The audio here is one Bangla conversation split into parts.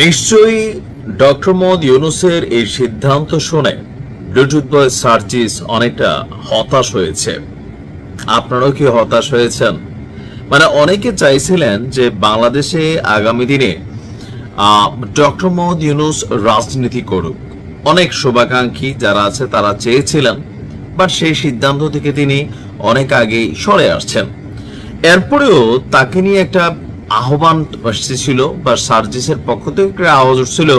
নিশ্চয়ই ডক্টর মোহাম্মদ ইউনুসের এই সিদ্ধান্ত শুনে ব্লুটুথ বয় সার্জিস অনেকটা হতাশ হয়েছে। আপনারাও কি হতাশ হয়েছেন? মানে অনেকে চাইছিলেন যে বাংলাদেশে আগামী দিনে ডক্টর মোহাম্মদ ইউনুস রাজনীতি করুক। অনেক শুভাকাঙ্ক্ষী যারা আছে তারা চেয়েছিলেন, বাট সেই সিদ্ধান্ত থেকে তিনি অনেক আগেই সরে আসছেন। এরপরেও তাকে নিয়ে একটা আহ্বান ছিল বা সার্জিসের পক্ষ থেকে একটা আওয়াজ উঠছিল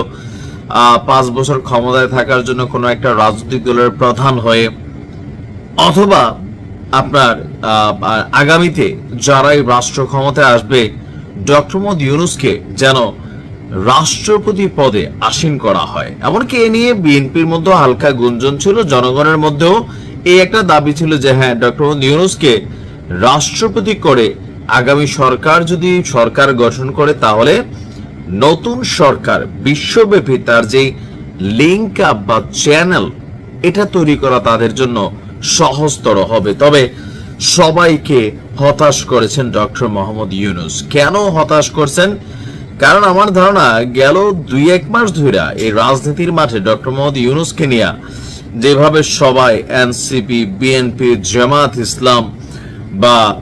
পাঁচ বছর ক্ষমতায় থাকার জন্য কোনো একটা রাজনৈতিক দলের প্রধান হয়ে। অথবা আপনার আগামীতে যারাই রাষ্ট্র ক্ষমতায় আসবে, ডক্টর মোহাম্মদ ইউনুসকে যেন রাষ্ট্রপতি পদে আসীন করা হয়। এমনকি এ নিয়ে বিএনপির মধ্যে হালকা গুঞ্জন ছিল, জনগণের মধ্যেও এই একটা দাবি ছিল যে হ্যাঁ ডক্টর মোহাম্মদ ইউনুসকে রাষ্ট্রপতি করে আগামী সরকার যদি সরকার গঠন করে, তাহলে নতুন সরকার, বিশ্বব্যাপী তার যে লিঙ্ক আপ বা চ্যানেল এটা তৈরি করা তাদের জন্য সহজতর হবে। তবে সবাইকে হতাশ করেছেন ডক্টর মোহাম্মদ ইউনুস। কেন হতাশ করছেন? কারণ আমার ধারণা, গেল দুই এক মাস ধরে এই রাজনীতির মাঠে ডক্টর মোহাম্মদ ইউনুসকে নিয়ে যেভাবে সবাই, এনসিপি, বিএনপি, জামাত ইসলাম বা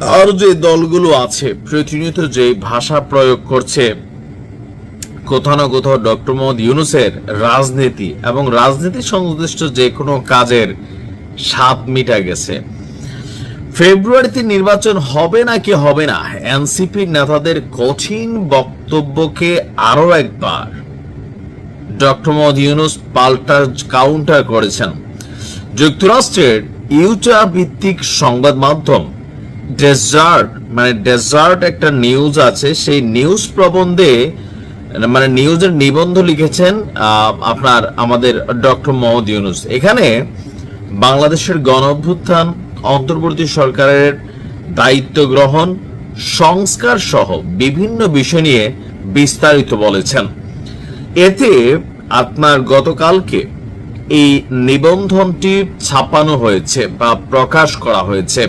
আর যে দলগুলো আছে, প্রতিনিয়ত যে ভাষা প্রয়োগ করছে, কোথাও না কোথাও ডক্টর মোহাম্মদ ইউনুসের রাজনীতি এবং রাজনীতি সংশ্লিষ্ট যে কোনো কাজের স্বাদ মিটা গেছে। ফেব্রুয়ারিতে নির্বাচন হবে নাকি হবে না? এনসিপি নেতাদের কঠিন বক্তব্যকে আরও একবার ডক্টর মোহাম্মদ ইউনুস পাল্টা কাউন্টার করেছেন। যুক্তরাষ্ট্রের ইউটা ভিত্তিক সংবাদ মাধ্যম ডেজার্ট মানে ডেজার্ট একটা নিউজ আছে, সেই নিউজ প্রবন্ধে মানে নিউজের নিবন্ধ লিখেছেন আপনার আমাদের ডক্টর মোহাম্মদ ইউনুস। এখানে বাংলাদেশের গণ অভ্যুত্থান, অন্তর্বর্তী সরকারের দায়িত্ব গ্রহণ, সংস্কার সহ বিভিন্ন বিষয় নিয়ে বিস্তারিত বলেছেন। এতে আপনার গতকালকে এই নিবন্ধনটি ছাপানো হয়েছে বা প্রকাশ করা হয়েছে।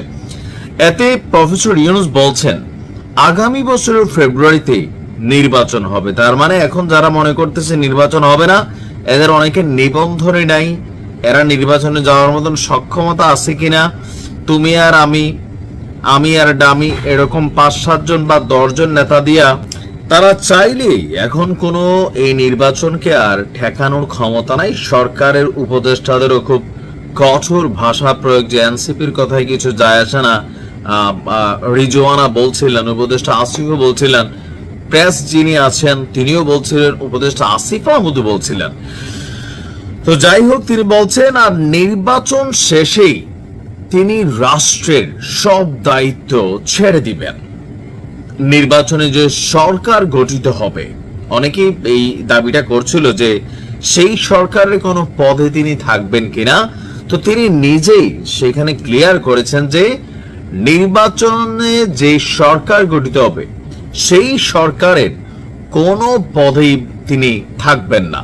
এতে প্রফেসর ইউনুস বলছেন, আগামী বছরের ফেব্রুয়ারিতে নির্বাচন হবে। তার মানে এখন যারা মনে করতেছে নির্বাচন হবে না, এদের অনেকে নিবন্ধনে নাই। এরা নির্বাচনে যাওয়ার মতন সক্ষমতা আছে কিনা, তুমি আর আমি আমি আর ডামি এরকম পাঁচ সাতজন বা দশজন নেতা দিয়া, তারা চাইলেই এখন কোনো এই নির্বাচনকে আর ঠেকানোর ক্ষমতা নাই। সরকারের উপদেষ্টাদেরও খুব কঠোর ভাষা প্রয়োগ, যে এনসিপির কথায় কিছু যায় আসে না। রিজওয়ানা বলছিলেন, উপদেষ্টা আসিফও বলছিলেন, প্রেস যিনি আছেন তিনিও বলছিলেন, উপদেষ্টা আসিফ আহমদও বলছিলেন। তো যাই হোক, তিনি বলছেন, আর নির্বাচন শেষেই তিনি রাষ্ট্রের সব দায়িত্ব ছেড়ে দিবেন। নির্বাচনে যে সরকার গঠিত হবে, অনেকেই এই দাবিটা করছিল যে সেই সরকারের কোনো পদে তিনি থাকবেন কিনা। তো তিনি নিজেই সেখানে ক্লিয়ার করেছেন যে নির্বাচনে যে সরকার গঠিত হবে, সেই সরকারের কোনো পদেই তিনি থাকবেন না।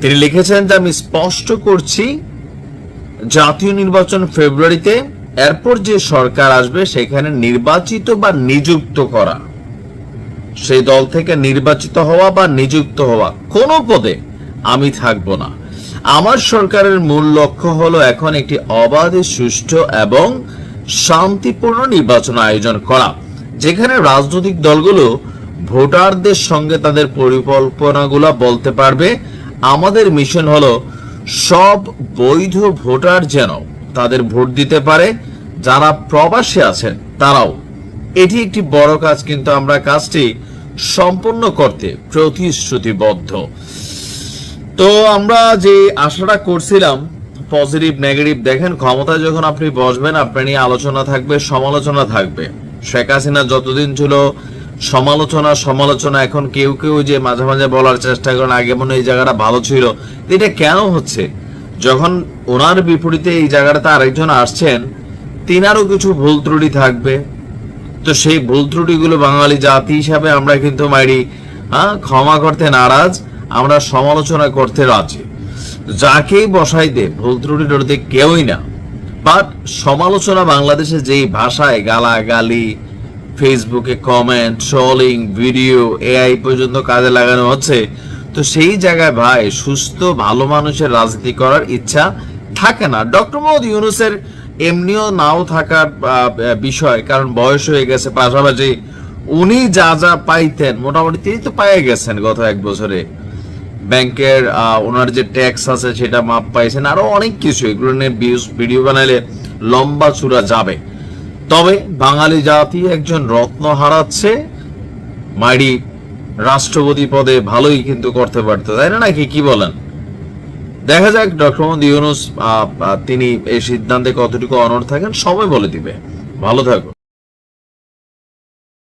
তিনি লিখেছেন যে আমি স্পষ্ট করছি, জাতীয় নির্বাচন ফেব্রুয়ারিতে এরপর যে সরকার আসবে, সেখানে নির্বাচিত বা নিযুক্ত করা সেই দল থেকে নির্বাচিত হওয়া বা নিযুক্ত হওয়া, কোনো পদে আমি থাকব না। আমার সরকারের মূল লক্ষ্য হলো এখন একটি অবাধে, সুষ্ঠু এবং শান্তিপূর্ণ নির্বাচন আয়োজন করা, যেখানে রাজনৈতিক দলগুলো ভোটারদের সঙ্গে তাদের পরিকল্পনাগুলো বলতে পারবে, আমাদের মিশন হলো সব বৈধ ভোটার যেন তাদের ভোট দিতে পারে, যারা প্রবাসী আছেন তারাও। এটি একটি বড় কাজ, কিন্তু আমরা কাজটি সম্পূর্ণ করতে প্রতিশ্রুতিবদ্ধ। তো আমরা যে আশাটা করছিলাম পজিটিভ, নেগেটিভ, দেখেন ক্ষমতায় যখন আপনি বসবেন আপনার নিয়ে আলোচনা থাকবে, সমালোচনা থাকবে। শেখ হাসিনা যতদিন ছিল সমালোচনা সমালোচনা, এখন কেউ কেউ যে মাঝে মাঝে বলার চেষ্টা করেন, আগে মনে এই জায়গাটা ভালো ছিল। এটা কেন হচ্ছে? যখন ওনার বিপরীতে এই জায়গাটাতে আরেকজন আসছেন, তিনারও কিছু ভুল ত্রুটি থাকবে। তো সেই ভুল ত্রুটিগুলো বাঙালি জাতি হিসাবে আমরা কিন্তু মাইরি হ্যাঁ ক্ষমা করতে নারাজ, আমরা সমালোচনা করতে রাজি। যাকেই বসাই দে ভুল ত্রুটি টরুটি কেউই না। বাট সমালোচনা বাংলাদেশে যেই ভাষায় গালাগালি ফেসবুকে কমেন্ট ট্রলিং ভিডিও এআই পর্যন্ত কাজে লাগানো হচ্ছে, তো সেই জায়গায় ভাই সুস্থ, ভালো মানুষের রাজনীতি করার ইচ্ছা থাকে না। ডক্টর মোহাম্মদ ইউনুসের এমনিও নাও থাকার বিষয়, কারণ বয়স হয়ে গেছে পাশাপাশি উনি যা যা পাইতেন, মোটামুটি তিনি তো পাইয়ে গেছেন গত এক বছরে। ব্যাংকের ওনার যে ট্যাক্স আছে সেটা মাপ পাইছেন। আরও অনেক কিছু, এগুলো নিয়ে ভিডিও বানালে লম্বা চূড়া যাবে। তবে বাঙালি জাতি একজন রত্ন হারাচ্ছে, মাইরি রাষ্ট্রপতি পদে ভালোই কিন্তু করতে পারতো, তাই না নাকি? কি বলেন? দেখা যাক, ডক্টর মোহাম্মদ ইউনুস তিনি এই সিদ্ধান্তে কতটুকু অনড় থাকেন সময় বলে দিবে। ভালো থাকুন।